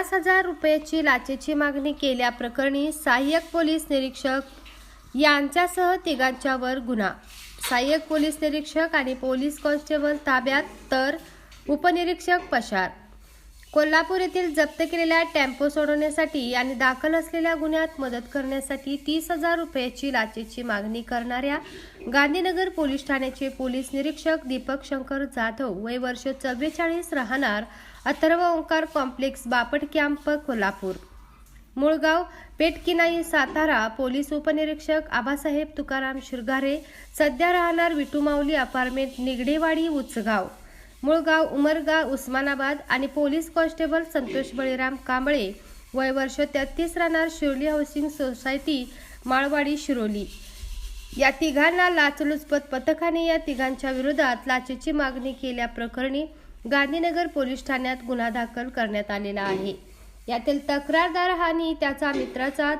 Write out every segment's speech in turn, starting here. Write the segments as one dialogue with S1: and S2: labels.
S1: पन्नास हजार रुपयाची लाचेची मागणी केल्याप्रकरणी सहाय्यक पोलीस निरीक्षक यांच्यासह तिघांच्यावर गुन्हा. सहाय्यक पोलीस निरीक्षक आणि पोलीस कॉन्स्टेबल ताब्यात तर उपनिरीक्षक पशार कोल्हापूर येथील जप्त केलेल्या टेम्पो सोडवण्यासाठी आणि दाखल असलेल्या गुन्ह्यात मदत करण्यासाठी तीस हजार रुपयाची लाचेची मागणी करणाऱ्या गांधीनगर पोलीस ठाण्याचे पोलीस निरीक्षक दीपक शंकर जाधव वय वर्ष चव्वेचाळीस राहणार अथर्व ओंकार कॉम्प्लेक्स बापट कॅम्प कोल्हापूर. मुळगाव पेटकिनाई सातारा पोलीस उपनिरीक्षक आबासाहेब तुकाराम शिरगारे सध्या राहणार विटुमाऊली अपार्टमेंट निगडेवाडी उचगाव. मुळगाव उमरगाव उस्मानाबाद आणि पोलीस कॉन्स्टेबल संतोष बळीराम कांबळे वय वर्ष तेहतीस राहणार शिरोली हाऊसिंग सोसायटी माळवाडी शिरोली. या तिघांना लाचलुचपत पथकाने या तिघांच्या विरोधात लाचेची मागणी केल्याप्रकरणी गांधीनगर पोलीस ठाण्यात गुन्हा दाखल करण्यात आलेला आहे. यातील तक्रारदार हानी त्याचा मित्राचा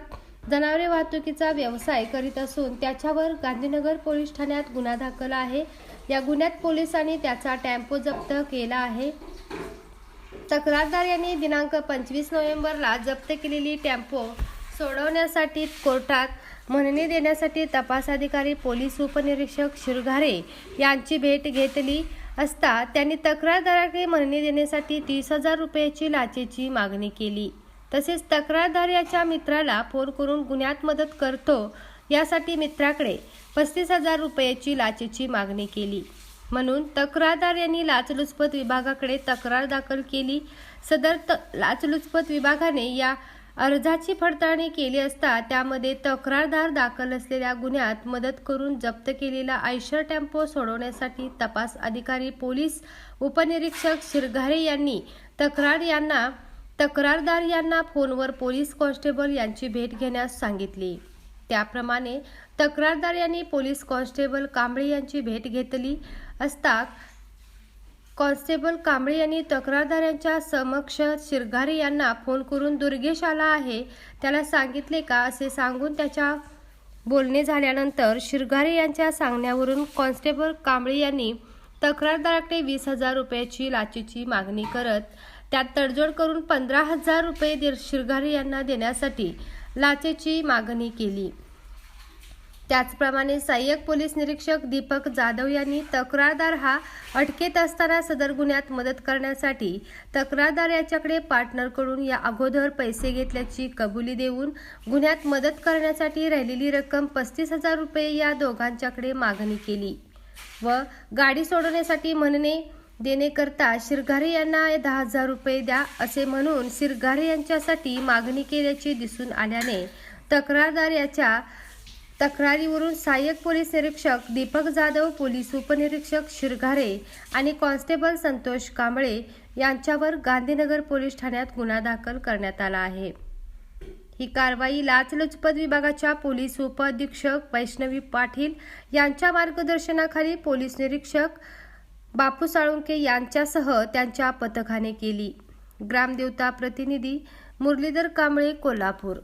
S1: जनावरे वाहतुकीचा व्यवसाय करीत असून त्याच्यावर गांधीनगर पोलीस ठाण्यात गुन्हा दाखल आहे. या गुन्ह्यात पोलिसांनी त्याचा टेम्पो जप्त केला आहे. तक्रारदार यांनी दिनांक पंचवीस नोव्हेंबरला जप्त केलेली टेम्पो सोडवण्यासाठी कोर्टात म्हणणी देण्यासाठी तपास अधिकारी पोलीस उपनिरीक्षक शिरघारे यांची भेट घेतली असता त्यांनी तक्रारदाराकडे म्हणणी देण्यासाठी तीस हजार रुपयाची लाचेची मागणी केली. तसेच तक्रारदार याच्या मित्राला फोन करून गुन्ह्यात मदत करतो यासाठी मित्राकडे पस्तीस हजार रुपयाची लाचेची मागणी केली. म्हणून तक्रारदार यांनी लाचलुचपत विभागाकडे तक्रार दाखल केली. सदर त लाचलुचपत विभागाने या अर्जाची पडताळणी केली असता त्यामध्ये तक्रारदार दाखल असलेल्या गुन्ह्यात मदत करून जप्त केलेला आयशर टेम्पो सोडवण्यासाठी तपास अधिकारी पोलीस उपनिरीक्षक शिरघारे यांनी तक्रार यांना तक्रारदार यांना फोनवर पोलीस कॉन्स्टेबल यांची भेट घेण्यास सांगितली. त्याप्रमाणे तक्रारदार यांनी पोलीस कॉन्स्टेबल कांबळे यांची भेट घेतली असता कॉन्स्टेबल कांबळे यांनी तक्रारदार यांच्या समक्ष शिरघारे यांना फोन करून दुर्गेश आला आहे. त्याला सांगितले का? असे सांगून त्याच्या बोलणे झाल्यानंतर शिरघारे यांच्या सांगण्यावरून कॉन्स्टेबल कांबळे यांनी तक्रारदाराकडे वीस हजार रुपयाची लाचीची मागणी करत त्यात तडजोड करून पंधरा हजार रुपये दे- शिरगारे यांना देण्यासाठी लाचेची मागणी केली. त्याचप्रमाणे सहाय्यक पोलीस निरीक्षक दीपक जाधव यांनी तक्रारदार हा अटकेत असताना सदर गुन्ह्यात मदत करण्यासाठी तक्रारदार याच्याकडे पार्टनरकडून या अगोदर पैसे घेतल्याची कबुली देऊन गुन्ह्यात मदत करण्यासाठी राहिलेली रक्कम पस्तीस हजार रुपये या दोघांच्याकडे मागणी केली व गाडी सोडवण्यासाठी म्हणणे देणेकरता शिरघारे यांना दहा हजार रुपये द्या असे म्हणून शिरघारे यांच्यासाठी मागणी केल्याची दिसून आल्याने तक्रारदार याच्या तक्रारीवरून सहाय्यक पोलीस निरीक्षक दीपक जाधव पोलीस उपनिरीक्षक शिरघारे आणि कॉन्स्टेबल संतोष कांबळे यांच्यावर गांधीनगर पोलीस ठाण्यात गुन्हा दाखल करण्यात आला आहे. ही कारवाई लाचलुचपत विभागाच्या पोलीस उपअधीक्षक वैष्णवी पाटील यांच्या मार्गदर्शनाखाली पोलीस निरीक्षक बापू साळुंके यांच्यासह त्यांच्या पथकाने केली. ग्रामदेवता प्रतिनिधी मुरलीधर कांबळे कोल्हापूर.